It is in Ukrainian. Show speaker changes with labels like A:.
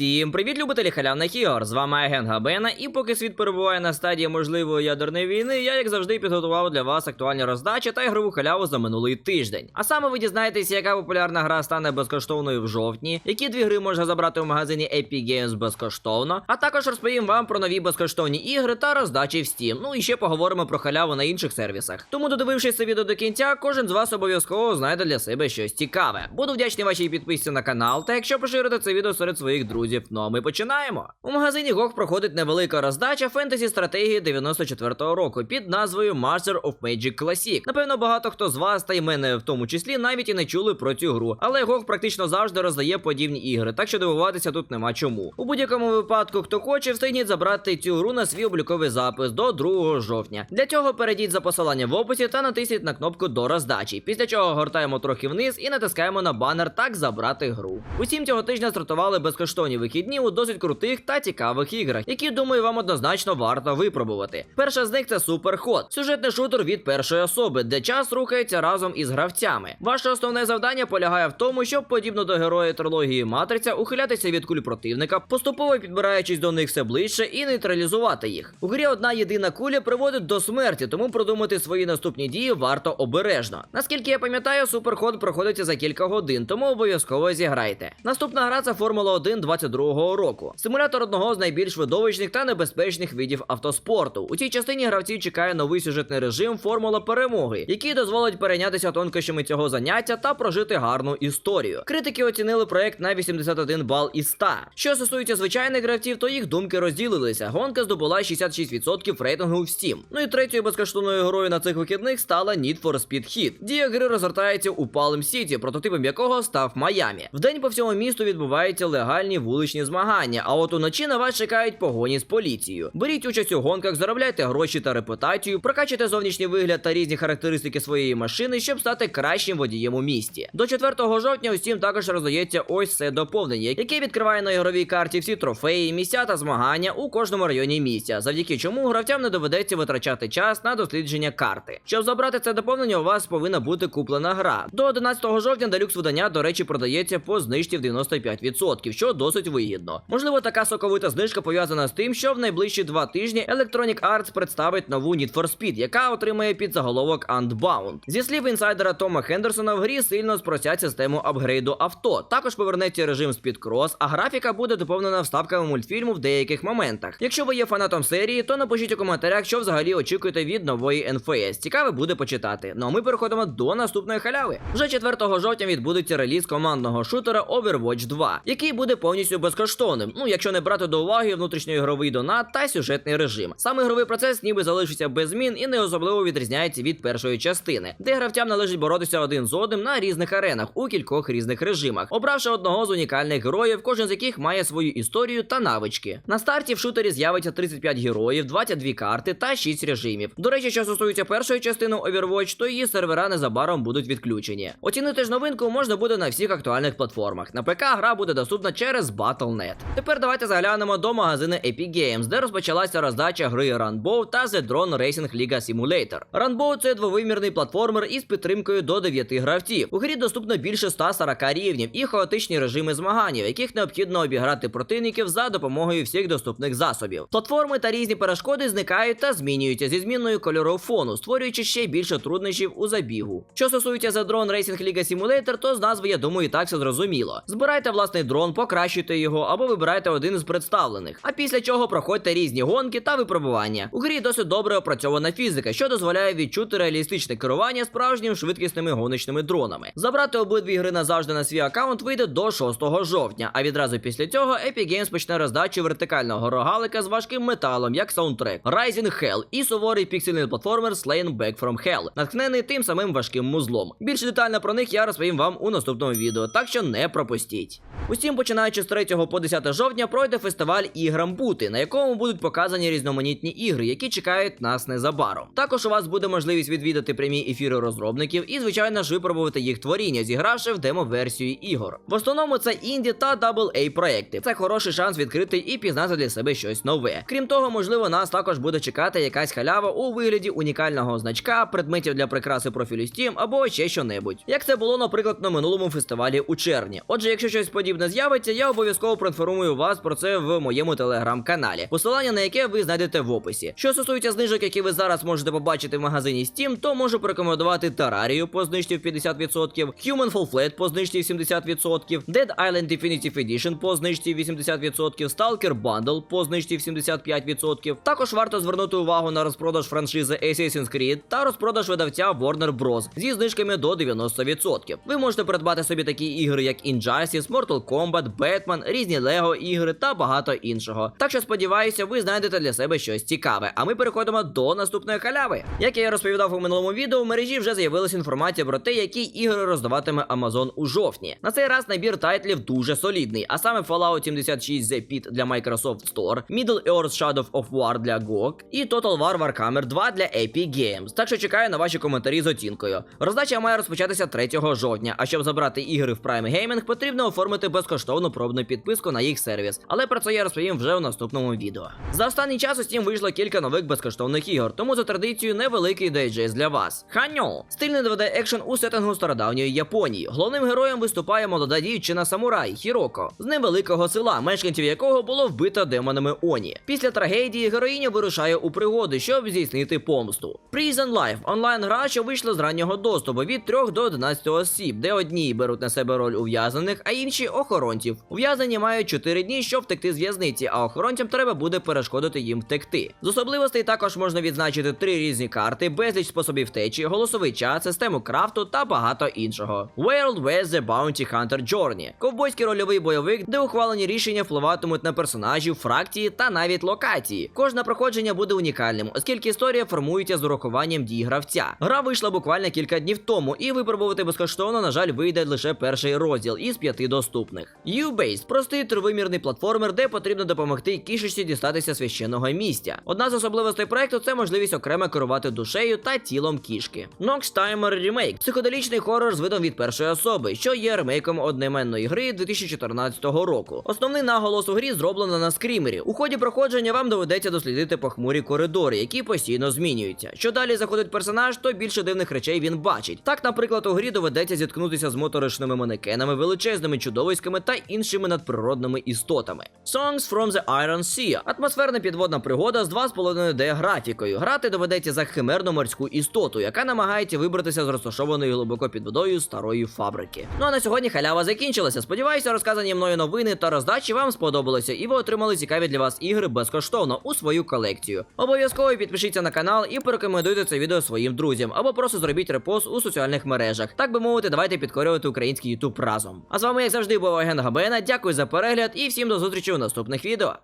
A: Всім привіт, любителі халявних ігор! З вами Агент Габена, і поки світ перебуває на стадії можливої ядерної війни, я як завжди підготував для вас актуальні роздачі та ігрову халяву за минулий тиждень. А саме ви дізнаєтеся, яка популярна гра стане безкоштовною в жовтні, які дві гри можна забрати у магазині Epic Games безкоштовно. А також розповім вам про нові безкоштовні ігри та роздачі в Steam. Ну і ще поговоримо про халяву на інших сервісах. Тому, додивившись це відео до кінця, кожен з вас обов'язково знайде для себе щось цікаве. Буду вдячний вашій підписці на канал, та якщо поширите це відео серед своїх друзів. Ну а ми починаємо. У магазині GOG проходить невелика роздача фентезі стратегії 94-го року під назвою Master of Magic Classic. Напевно, багато хто з вас, та й мене в тому числі, навіть і не чули про цю гру. Але GOG практично завжди роздає подібні ігри, так що дивуватися тут нема чому. У будь-якому випадку, хто хоче, встигніть забрати цю гру на свій обліковий запис до 2 жовтня. Для цього перейдіть за посиланням в описі та натисніть на кнопку до роздачі. Після чого гортаємо трохи вниз і натискаємо на банер так забрати гру. Усім цього тижня стартували безкоштовні вихідні у досить крутих та цікавих іграх, які думаю вам однозначно варто випробувати. Перша з них це Superhot, сюжетний шутер від першої особи, де час рухається разом із гравцями. Ваше основне завдання полягає в тому, щоб подібно до героя трилогії Матриця ухилятися від куль противника, поступово підбираючись до них все ближче і нейтралізувати їх. У грі одна єдина куля приводить до смерті, тому продумати свої наступні дії варто обережно. Наскільки я пам'ятаю, суперход проходиться за кілька годин, тому обов'язково зіграйте. Наступна гра це Формула 1 22-го року. Симулятор одного з найбільш видовищних та небезпечних видів автоспорту. У цій частині гравців чекає новий сюжетний режим Формула перемоги, який дозволить перейнятися тонкощами цього заняття та прожити гарну історію. Критики оцінили проект на 81 бал із 100. Що стосується звичайних гравців, то їх думки розділилися. Гонка здобула 66% рейтингу в Steam. Ну і третьою безкоштовною грою на цих вихідних стала Need for Speed Heat. Дія гри розгортається у Palm City, прототипом якого став Майамі. Вдень по всьому місту відбуваються легальні вуличні змагання, а от уночі на вас чекають погоні з поліцією. Беріть участь у гонках, заробляйте гроші та репутацію, прокачуйте зовнішній вигляд та різні характеристики своєї машини, щоб стати кращим водієм у місті. До 4 жовтня у Steam також роздається ось це доповнення, яке відкриває на ігровій карті всі трофеї, місця та змагання у кожному районі місця, завдяки чому гравцям не доведеться витрачати час на дослідження карти. Щоб забрати це доповнення, у вас повинна бути куплена гра. До 11 жовтня делюкс видання, до речі, продається по знижці в 95%, що досить вигідно. Можливо, така соковита знижка пов'язана з тим, що в найближчі два тижні Electronic Arts представить нову Need for Speed, яка отримає під заголовок Unbound. Зі слів інсайдера Тома Хендерсона, в грі сильно спростять систему апгрейду авто. Також повернеться режим Speedcross, а графіка буде доповнена вставками мультфільму в деяких моментах. Якщо ви є фанатом серії, то напишіть у коментарях, що взагалі очікуєте від нової NFS. Цікаве буде почитати. Ну а ми переходимо до наступної халяви. Вже 4 жовтня відбудеться реліз командного шутера Overwatch 2, який буде повністю безкоштовним. Ну, якщо не брати до уваги внутрішньоігровий донат та сюжетний режим. Сам ігровий процес ніби залишиться без змін і не особливо відрізняється від першої частини, де гравцям належить боротися один з одним на різних аренах у кількох різних режимах, обравши одного з унікальних героїв, кожен з яких має свою історію та навички. На старті в шутері з'явиться 35 героїв, 22 карти та 6 режимів. До речі, що стосується першої частини Overwatch, то її сервера незабаром будуть відключені. Оцінити ж новинку можна буде на всіх актуальних платформах. На ПК гра буде доступна через Battle.net. Тепер давайте заглянемо до магазину Epic Games, де розпочалася роздача гри Runbow та The Drone Racing Liga Simulator. Runbow – це двовимірний платформер із підтримкою до 9 гравців. У грі доступно більше 140 рівнів і хаотичні режими змагань, в яких необхідно обіграти противників за допомогою всіх доступних засобів. Платформи та різні перешкоди зникають та змінюються зі зміною кольору фону, створюючи ще більше труднощів у забігу. Що стосується The Drone Racing Liga Simulator, то з назви, я думаю, і так все зрозуміло. Збирайте власний дрон, покращуйте його або вибирайте один із представлених. А після чого проходьте різні гонки та випробування. У грі досить добре опрацьована фізика, що дозволяє відчути реалістичне керування справжнім швидкісними гоночними дронами. Забрати обидві гри назавжди на свій аккаунт вийде до 6 жовтня. А відразу після цього Epic Games почне роздачу вертикального рогалика з важким металом, як саундтрек Rising Hell і суворий піксельний платформер Slain Back from Hell, натхнений тим самим важким музлом. Більш детально про них я розповім вам у наступному відео, так що не пропустіть. Усім, починаючи з 3 по 10 жовтня, пройде фестиваль іграм бути, на якому будуть показані різноманітні ігри, які чекають нас незабаром. Також у вас буде можливість відвідати прямі ефіри розробників і, звичайно ж, випробувати їх творіння, зігравши в демо-версію ігор. В основному це інді та AA проекти. Це хороший шанс відкрити і пізнати для себе щось нове. Крім того, можливо, нас також буде чекати якась халява у вигляді унікального значка, предметів для прикраси профілю Steam або ще що-небудь. Як це було, наприклад, на минулому фестивалі у червні. Отже, якщо щось подібне з'явиться, я обов'язково обов'язково проінформую вас про це в моєму телеграм-каналі, посилання на яке ви знайдете в описі. Що стосується знижок, які ви зараз можете побачити в магазині Steam, то можу порекомендувати Terraria по знижці в 50%, Human Fall Flat по знижці в 70%, Dead Island Definitive Edition по знижці в 80%, Stalker Bundle по знижці в 75%. Також варто звернути увагу на розпродаж франшизи Assassin's Creed та розпродаж видавця Warner Bros. зі знижками до 90%. Ви можете придбати собі такі ігри, як Injustice, Mortal Kombat, Batman, різні Lego ігри та багато іншого. Так що сподіваюся, ви знайдете для себе щось цікаве. А ми переходимо до наступної халяви. Як я розповідав у минулому відео, в мережі вже з'явилася інформація про те, які ігри роздаватиме Amazon у жовтні. На цей раз набір тайтлів дуже солідний, а саме Fallout 76 The Pit для Microsoft Store, Middle Earth Shadow of War для GOG і Total War Warhammer 2 для Epic Games. Так що чекаю на ваші коментарі з оцінкою. Роздача має розпочатися 3 жовтня, а щоб забрати ігри в Prime Gaming, потрібно оформити безкоштовну пробну підписку на їх сервіс. Але про це я розповім вже у наступному відео. За останній час у Steam вийшло кілька нових безкоштовних ігор, тому за традицією невеликий дайджест для вас. Ханьо! Стильний 2D екшен у сеттингу стародавньої Японії. Головним героєм виступає молода дівчина самурай Хіроко з невеликого села, мешканців якого було вбито демонами Оні. Після трагедії героїня вирушає у пригоди, щоб здійснити помсту. Prison Life онлайн гра, що вийшла з раннього доступу від 3 до 11 осіб, де одні беруть на себе роль ув'язнених, а інші охоронців. Ув'язнені мають 4 дні, щоб втекти з в'язниці, а охоронцям треба буде перешкодити їм втекти. З особливостей також можна відзначити три різні карти, безліч способів втечі, голосовий чат, систему крафту та багато іншого. World West The Bounty Hunter Journey ковбойський рольовий бойовик, де ухвалені рішення впливатимуть на персонажів, фракції та навіть локації. Кожне проходження буде унікальним, оскільки історія формується з урахуванням дій гравця. Гра вийшла буквально кілька днів тому, і випробувати безкоштовно, на жаль, вийде лише перший розділ із п'яти доступних. U-Based – простий тривимірний платформер, де потрібно допомогти кішечці дістатися священного місця. Одна з особливостей проекту це можливість окремо керувати душею та тілом кішки. Nox Timer Remake – психоделічний хорор з видом від першої особи, що є ремейком одноіменної гри 2014 року. Основний наголос у грі зроблено на скрімері. У ході проходження вам доведеться дослідити похмурі коридори, які постійно змінюються. Що далі заходить персонаж, то більше дивних речей він бачить. Так, наприклад, у грі доведеться зіткнутися з моторошними манекенами, величезними чудовиськами та іншими надприродними істотами. Songs from the Iron Sea – атмосферна підводна пригода з 2,5D графікою. Грати доведеться за химерну морську істоту, яка намагається вибратися з розташованої глибоко під водою старої фабрики. Ну а на сьогодні халява закінчилася. Сподіваюся, розказані мною новини та роздачі вам сподобалися, і ви отримали цікаві для вас ігри безкоштовно у свою колекцію. Обов'язково підпишіться на канал і порекомендуйте це відео своїм друзям, або просто зробіть репост у соціальних мережах. Так би мовити, давайте підкорювати український ютуб разом. А з вами, як завжди, був агент Габена. Дякую за перегляд і всім до зустрічі у наступних відео.